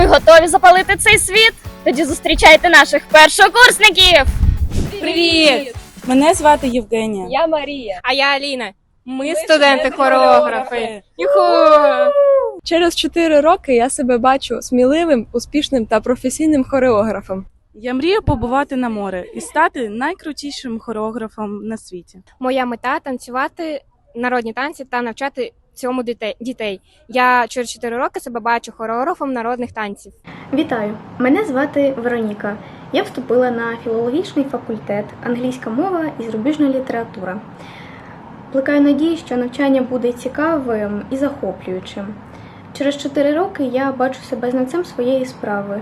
Ви готові запалити цей світ? Тоді зустрічайте наших першокурсників! Привіт! Мене звати Євгенія. Я Марія. А я Аліна. Ми студенти хореографи. Юху! Через 4 роки я себе бачу сміливим, успішним та професійним хореографом. Я мрію побувати на море і стати найкрутішим хореографом на світі. Моя мета танцювати народні танці та навчати цьому дітей-. Я через 4 роки себе бачу хореографом народних танців. Вітаю! Мене звати Вероніка. Я вступила на філологічний факультет, англійська мова і зарубіжна література. Плекаю надії, що навчання буде цікавим і захоплюючим. Через 4 роки я бачу себе знавцем своєї справи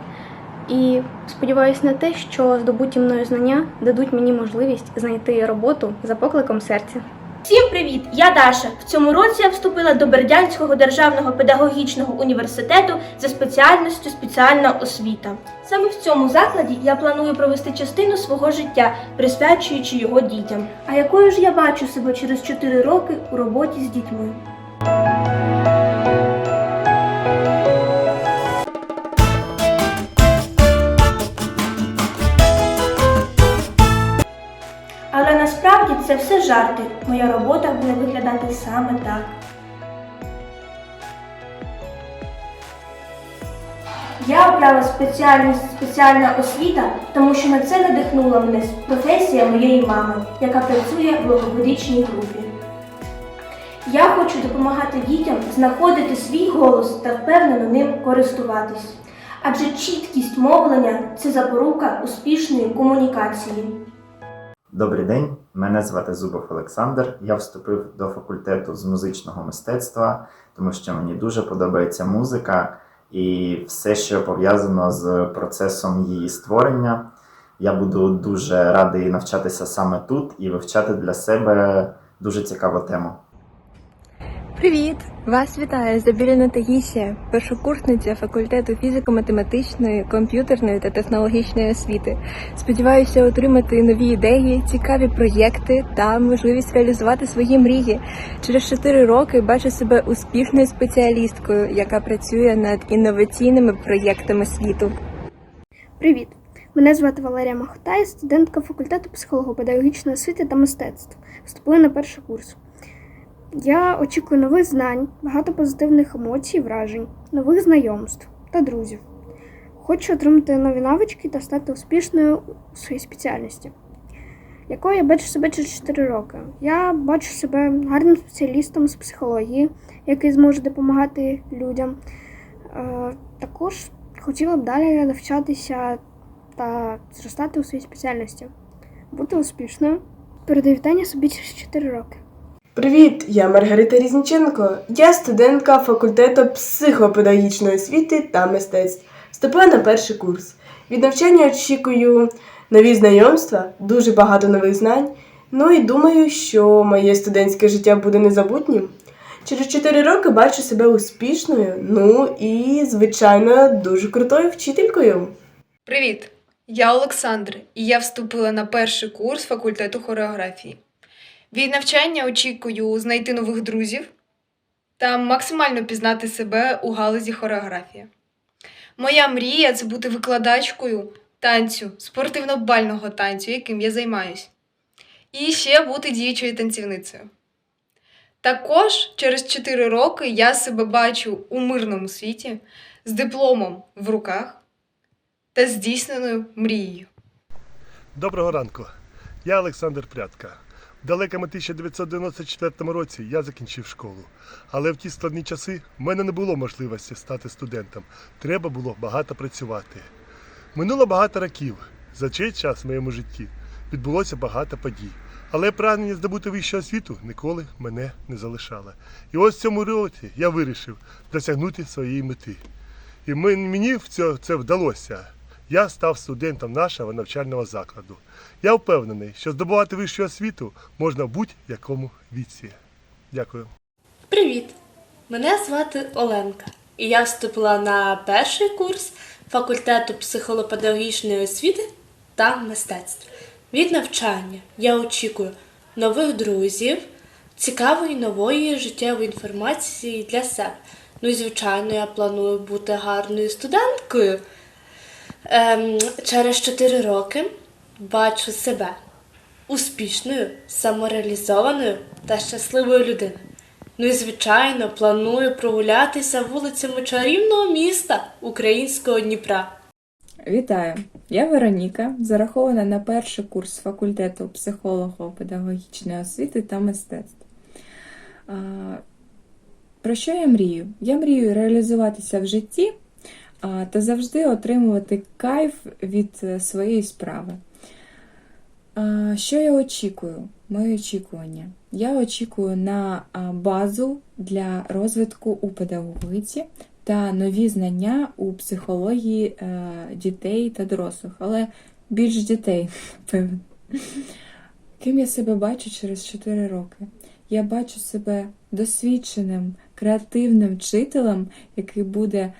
і сподіваюся на те, що здобуті мною знання дадуть мені можливість знайти роботу за покликом серця. Всім привіт! Я Даша. В цьому році я вступила до Бердянського державного педагогічного університету за спеціальністю спеціальна освіта. Саме в цьому закладі я планую провести частину свого життя, присвячуючи його дітям. А якою ж я бачу себе через 4 роки у роботі з дітьми? Жарти. Моя робота буде виглядати саме так. Я обрала спеціальність спеціальна освіта, тому що на це надихнула мене професія моєї мами, яка працює в логопедичній групі. Я хочу допомагати дітям знаходити свій голос та впевнено ним користуватись. Адже чіткість мовлення це запорука успішної комунікації. Добрий день, мене звати Зубов Олександр. Я вступив до факультету з музичного мистецтва, тому що мені дуже подобається музика і все, що пов'язано з процесом її створення. Я буду дуже радий навчатися саме тут і вивчати для себе дуже цікаву тему. Привіт! Вас вітає Забіліна Таїсія, першокурсниця факультету фізико-математичної, комп'ютерної та технологічної освіти. Сподіваюся отримати нові ідеї, цікаві проєкти та можливість реалізувати свої мрії. Через 4 роки бачу себе успішною спеціалісткою, яка працює над інноваційними проєктами світу. Привіт! Мене звати Валерія Махтай, студентка факультету психолого-педагогічної освіти та мистецтв. Вступую на перший курс. Я очікую нових знань, багато позитивних емоцій, вражень, нових знайомств та друзів. Хочу отримати нові навички та стати успішною у своїй спеціальності. Якою я бачу себе через 4 роки? Я бачу себе гарним спеціалістом з психології, який зможе допомагати людям. Е, також хотіла б далі навчатися та зростати у своїй спеціальності, бути успішною. Передаю вітання собі через 4 роки. Привіт, я Маргарита Різніченко. Я студентка факультету психопедагогічної освіти та мистецтв. Вступила на перший курс. Від навчання очікую нові знайомства, дуже багато нових знань. Ну і думаю, що моє студентське життя буде незабутнім. Через 4 роки бачу себе успішною, ну і, звичайно, дуже крутою вчителькою. Привіт! Я Олександр, і я вступила на перший курс факультету хореографії. Від навчання очікую знайти нових друзів та максимально пізнати себе у галузі хореографії. Моя мрія це бути викладачкою танцю, спортивно-бального танцю, яким я займаюсь. І ще бути діючою танцівницею. Також через 4 роки я себе бачу у мирному світі з дипломом в руках та здійсненою мрією. Доброго ранку. Я Олександр Прядка. Далекому 1994 році я закінчив школу. Але в ті складні часи в мене не було можливості стати студентом. Треба було багато працювати. Минуло багато років. За цей час в моєму житті відбулося багато подій. Але прагнення здобути вищу освіту ніколи мене не залишало. І ось в цьому році я вирішив досягнути своєї мети. І мені в це вдалося. Я став студентом нашого навчального закладу. Я впевнений, що здобувати вищу освіту можна в будь-якому віці. Дякую. Привіт! Мене звати Оленка, і я вступила на перший курс факультету психолопедагогічної освіти та мистецтв. Від навчання я очікую нових друзів, цікавої нової життєвої інформації для себе. Ну і звичайно, я планую бути гарною студенткою. Ем, через 4 роки бачу себе успішною, самореалізованою та щасливою людиною. Ну і звичайно, планую прогулятися вулицями чарівного міста українського Дніпра. Вітаю! Я Вероніка, зарахована на перший курс факультету психолого-педагогічної освіти та мистецтв. Про що я мрію? Я мрію реалізуватися в житті та завжди отримувати кайф від е, своєї справи. Що я очікую? Мої очікування. Я очікую на базу для розвитку у педагогиці та нові знання у психології е, дітей та дорослих, але більш дітей, певно. Ким я себе бачу через 4 роки? Я бачу себе досвідченим, креативним вчителем, який буде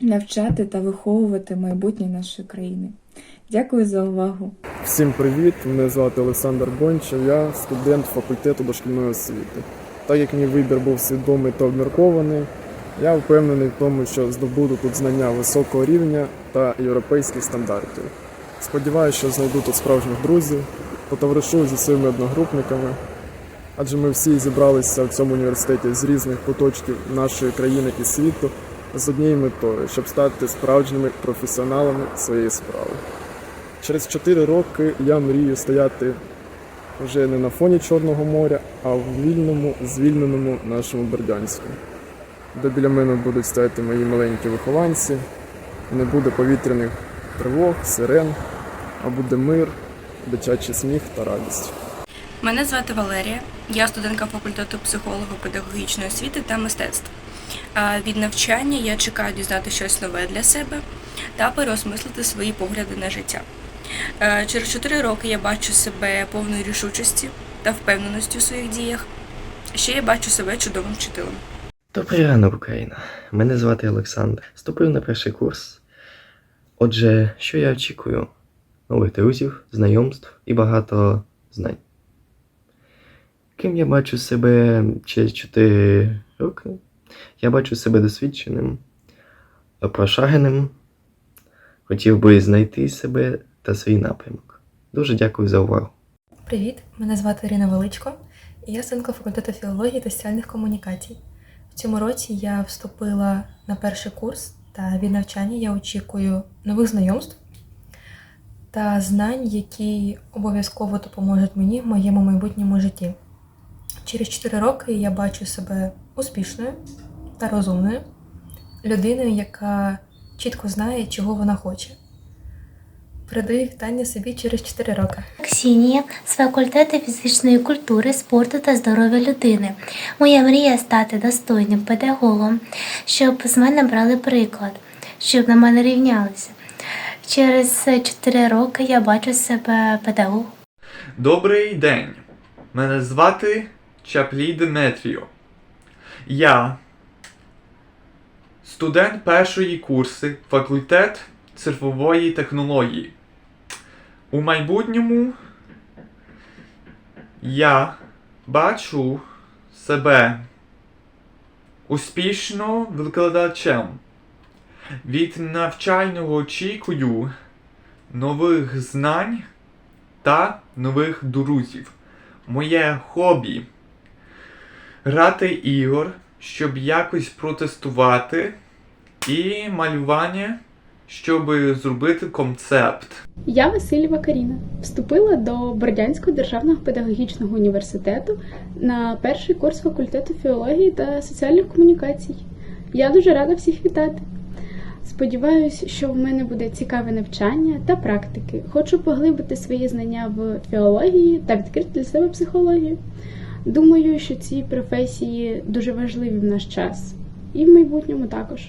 навчати та виховувати майбутнє нашої країни. Дякую за увагу. Всім привіт! Мене звати Олександр Бончев, я студент факультету дошкільної освіти. Так як мій вибір був свідомий та обміркований, я впевнений в тому, що здобуду тут знання високого рівня та європейських стандартів. Сподіваюся, що знайду тут справжніх друзів, потоваришую зі своїми одногрупниками, адже ми всі зібралися в цьому університеті з різних куточків нашої країни і світу з однією метою, щоб стати справжніми професіоналами своєї справи. Через 4 роки я мрію стояти вже не на фоні Чорного моря, а в вільному, звільненому нашому Бердянську, де біля мене будуть стояти мої маленькі вихованці, не буде повітряних тривог, сирен, а буде мир, дитячий сміх та радість. Мене звати Валерія, я студентка факультету психолого-педагогічної освіти та мистецтв. Від навчання я чекаю дізнати щось нове для себе та переосмислити свої погляди на життя. Е, Через 4 роки я бачу себе повною рішучості та впевненості у своїх діях. Ще я бачу себе чудовим вчителем. Добрий ранок, Україна. Мене звати Олександр. Вступив на перший курс. Отже, що я очікую? Нових друзів, знайомств і багато знань. Ким я бачу себе через 4 роки? Я бачу себе досвідченим, прошареним. Хотів би знайти себе та свій напрямок. Дуже дякую за увагу. Привіт, мене звати Ірина Величко, і я студентка факультету філології та соціальних комунікацій. В цьому році я вступила на перший курс, та від навчання я очікую нових знайомств та знань, які обов'язково допоможуть мені в моєму майбутньому житті. Через 4 роки я бачу себе успішною та розумною, людиною, яка чітко знає, чого вона хоче. Передаю вітання собі через 4 роки. Ксенія з факультету фізичної культури, спорту та здоров'я людини. Моя мрія стати достойним педагогом, щоб з мене брали приклад, щоб на мене рівнялися. Через 4 роки я бачу себе педагогом. Добрий день. Мене звати Чаплій Деметріо. Я студент першої курси факультет цифрової технології. У майбутньому я бачу себе успішно викладачем. Від навчального очікую нових знань та нових друзів. Моє хобі грати ігор, щоб якось протестувати, і малювання, щоб зробити концепт. Я Васильєва Каріна. Вступила до Бордянського державного педагогічного університету на перший курс факультету філології та соціальних комунікацій. Я дуже рада всіх вітати. Сподіваюсь, що в мене буде цікаве навчання та практики. Хочу поглибити свої знання в філології та відкрити для себе психологію. Думаю, що ці професії дуже важливі в наш час і в майбутньому також.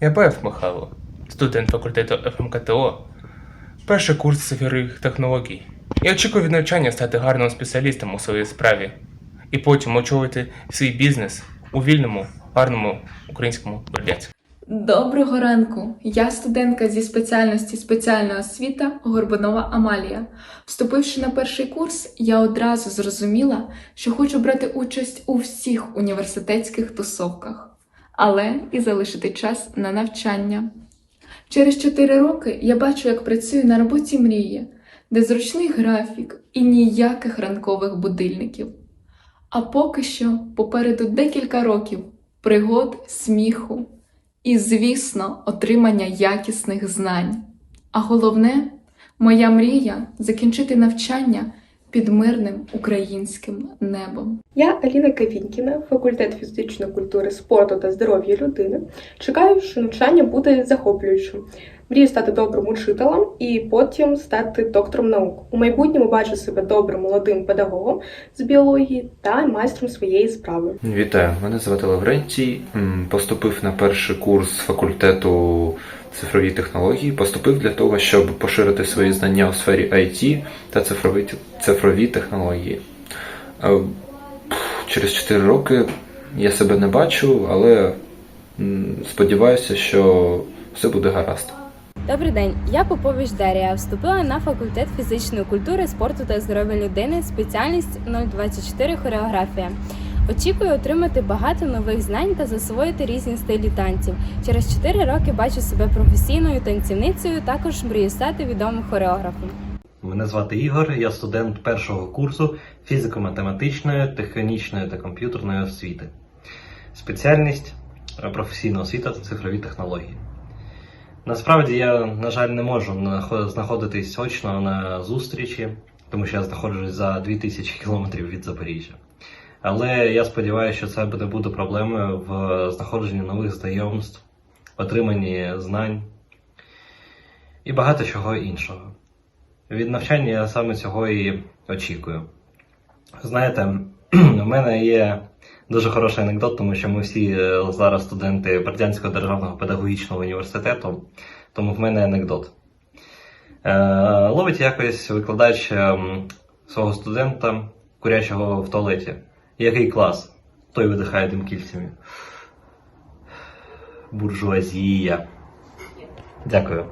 Я Баєв Михайло, студент факультету ФМКТО, перший курс цифрових технологій. Я очікую від навчання стати гарним спеціалістом у своїй справі і потім очолити свій бізнес у вільному, гарному українському Бердянську. Доброго ранку! Я студентка зі спеціальності спеціальна освіта Горбунова Амалія. Вступивши на перший курс, я одразу зрозуміла, що хочу брати участь у всіх університетських тусовках, але і залишити час на навчання. Через 4 роки я бачу, як працюю на роботі мрії, де зручний графік і ніяких ранкових будильників. А поки що попереду декілька років пригод, сміху і, звісно, отримання якісних знань. А головне, моя мрія закінчити навчання під мирним українським небом. Я Аліна Кавінкіна, факультет фізичної культури, спорту та здоров'я людини. Чекаю, що навчання буде захоплюючим. Мрію стати добрим учителем і потім стати доктором наук. У майбутньому бачу себе добрим молодим педагогом з біології та майстром своєї справи. Вітаю, мене звати Лаврентій. Поступив на перший курс факультету цифрові технології. Поступив для того, щоб поширити свої знання у сфері IT та цифрові, цифрові технології. Е, Через 4 роки я себе не бачу, але сподіваюся, що все буде гаразд. Добрий день, я Попович Дарія. Вступила на факультет фізичної культури, спорту та здоров'я людини, спеціальність 024 хореографія. Очікую отримати багато нових знань та засвоїти різні стилі танців. Через 4 роки бачу себе професійною танцівницею, також мрію стати відомим хореографом. Мене звати Ігор, я студент першого курсу фізико-математичної, технічної та комп'ютерної освіти. Спеціальність професійна освіта та цифрові технології. Насправді я, на жаль, не можу знаходитись очно на зустрічі, тому що я знаходжусь за 2000 кілометрів від Запоріжжя. Але я сподіваюся, що це не буде проблемою в знаходженні нових знайомств, отриманні знань і багато чого іншого. Від навчання я саме цього і очікую. Знаєте, у мене є дуже хороший анекдот, тому що ми всі е, зараз студенти Бердянського державного педагогічного університету, тому в мене анекдот. Е, ловить якось викладач ем, свого студента, курячого в туалеті. Який клас? Той видихає тим кільцями. Буржуазія. Дякую.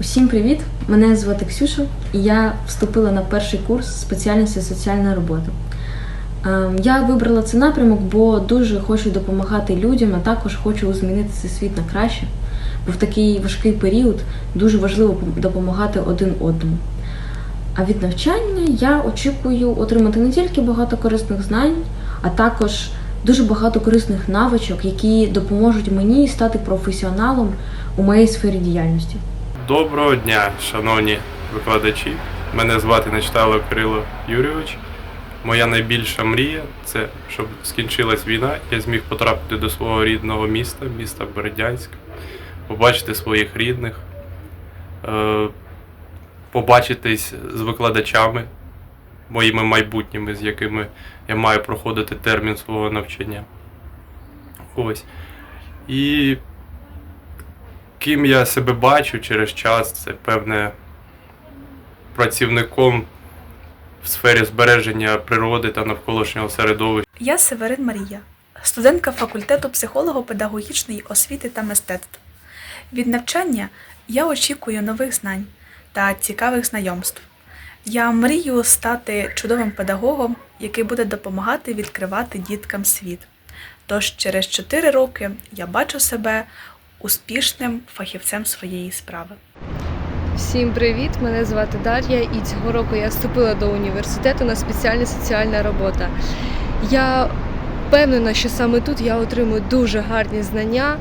Усім привіт! Мене звати Ксюша, і я вступила на перший курс спеціальності соціальна робота. Ем, Я вибрала цей напрямок, бо дуже хочу допомагати людям, а також хочу змінити цей світ на краще. Бо в такий важкий період дуже важливо допомагати один одному. А від навчання я очікую отримати не тільки багато корисних знань, а також дуже багато корисних навичок, які допоможуть мені стати професіоналом у моїй сфері діяльності. Доброго дня, шановні викладачі. Мене звати Нечитайло Кирило Юрійович. Моя найбільша мрія це щоб скінчилась війна, я зміг потрапити до свого рідного міста, міста Бердянськ, побачити своїх рідних, е, побачитись з викладачами, моїми майбутніми, з якими я маю проходити термін свого навчання. Ось. І ким я себе бачу через час, це певне працівником в сфері збереження природи та навколишнього середовища. Я Северин Марія, студентка факультету психолого-педагогічної освіти та мистецтв. Від навчання я очікую нових знань та цікавих знайомств. Я мрію стати чудовим педагогом, який буде допомагати відкривати діткам світ. Тож через 4 роки я бачу себе успішним фахівцем своєї справи. Всім привіт! Мене звати Дар'я, і цього року я вступила до університету на спеціальність соціальна робота. Я впевнена, що саме тут я отримую дуже гарні знання,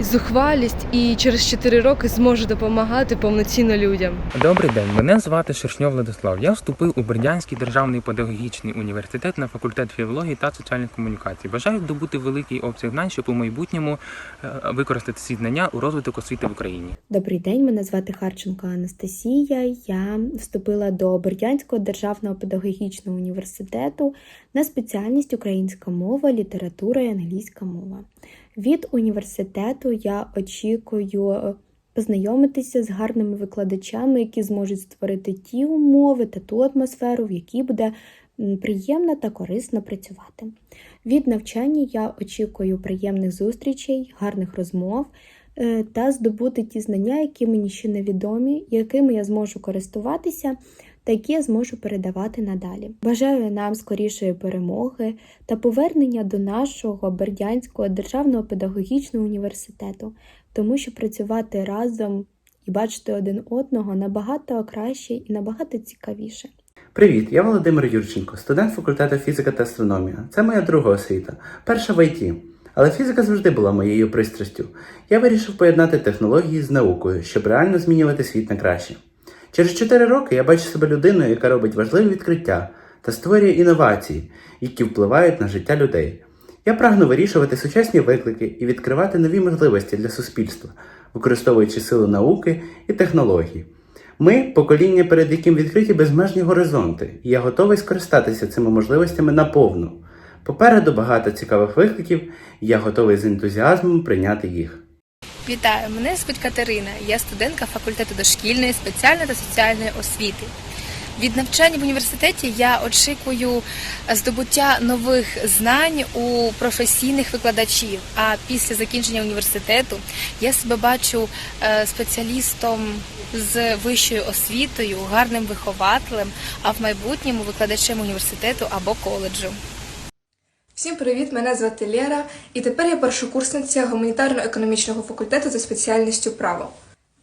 зухвалість і через 4 роки зможу допомагати повноцінно людям. Добрий день, мене звати Шершньов Владислав. Я вступив у Бердянський державний педагогічний університет на факультет філології та соціальних комунікацій. Бажаю добути великий обсяг знань, щоб у майбутньому е, використати ці знання у розвиток освіти в Україні. Добрий день, мене звати Харченко Анастасія. Я вступила до Бердянського державного педагогічного університету на спеціальність українська мова, література і англійська мова. Від університету я очікую е, познайомитися з гарними викладачами, які зможуть створити ті умови та ту атмосферу, в якій буде приємно та корисно працювати. Від навчання я очікую приємних зустрічей, гарних розмов, е, та здобути ті знання, які мені ще невідомі, якими я зможу користуватися та які я зможу передавати надалі. Бажаю нам скорішої перемоги та повернення до нашого Бердянського державного педагогічного університету, тому що працювати разом і бачити один одного набагато краще і набагато цікавіше. Привіт, я Володимир Юрченко, студент факультету фізика та астрономія. Це моя друга освіта, перша в ІТ. Але фізика завжди була моєю пристрастю. Я вирішив поєднати технології з наукою, щоб реально змінювати світ на краще. Через 4 роки я бачу себе людиною, яка робить важливі відкриття та створює інновації, які впливають на життя людей. Я прагну вирішувати сучасні виклики і відкривати нові можливості для суспільства, використовуючи силу науки і технологій. Ми покоління, перед яким відкриті безмежні горизонти, і я готовий скористатися цими можливостями наповну. Попереду багато цікавих викликів, і я готовий з ентузіазмом прийняти їх. Вітаю, мене звуть Катерина. Я студентка факультету дошкільної, спеціальної та соціальної освіти. Від навчання в університеті я очікую здобуття нових знань у професійних викладачів. А після закінчення університету я себе бачу е, спеціалістом з вищою освітою, гарним вихователем, а в майбутньому викладачем університету або коледжу. Всім привіт! Мене звати Лєра, і тепер я першокурсниця гуманітарно-економічного факультету за спеціальністю право.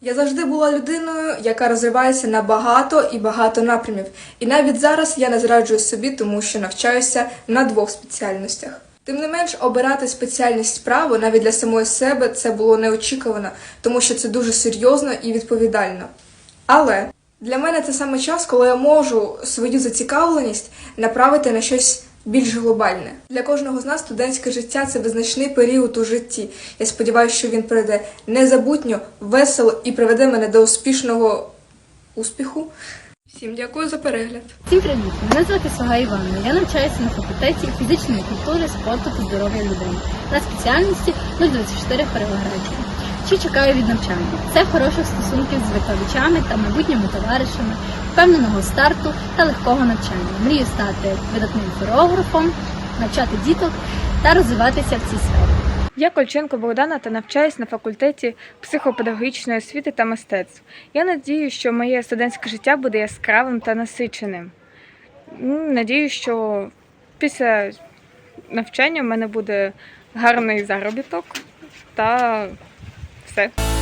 Я завжди була людиною, яка розвивається на багато і багато напрямів, і навіть зараз я не зраджую собі, тому що навчаюся на двох спеціальностях. Тим не менш, обирати спеціальність право навіть для самої себе це було неочікувано, тому що це дуже серйозно і відповідально. Але для мене це саме час, коли я можу свою зацікавленість направити на щось більш глобальне. Для кожного з нас студентське життя це визначний період у житті. Я сподіваюся, що він пройде незабутньо, весело і приведе мене до успішного успіху. Всім дякую за перегляд. Всім привіт! Мене звати Сога Івановна. Я навчаюся на факультеті фізичної культури, спорту та здоров'я людини на спеціальності 024 хореографія. Що чекаю від навчання? Це хороших стосунків з викладачами та майбутніми товаришами, впевненого старту та легкого навчання. Мрію стати видатним хореографом, навчати діток та розвиватися в цій сфері. Я Кольченко Богдана та навчаюсь на факультеті психопедагогічної освіти та мистецтв. Я надію, що моє студентське життя буде яскравим та насиченим. Надію, що після навчання в мене буде гарний заробіток та все.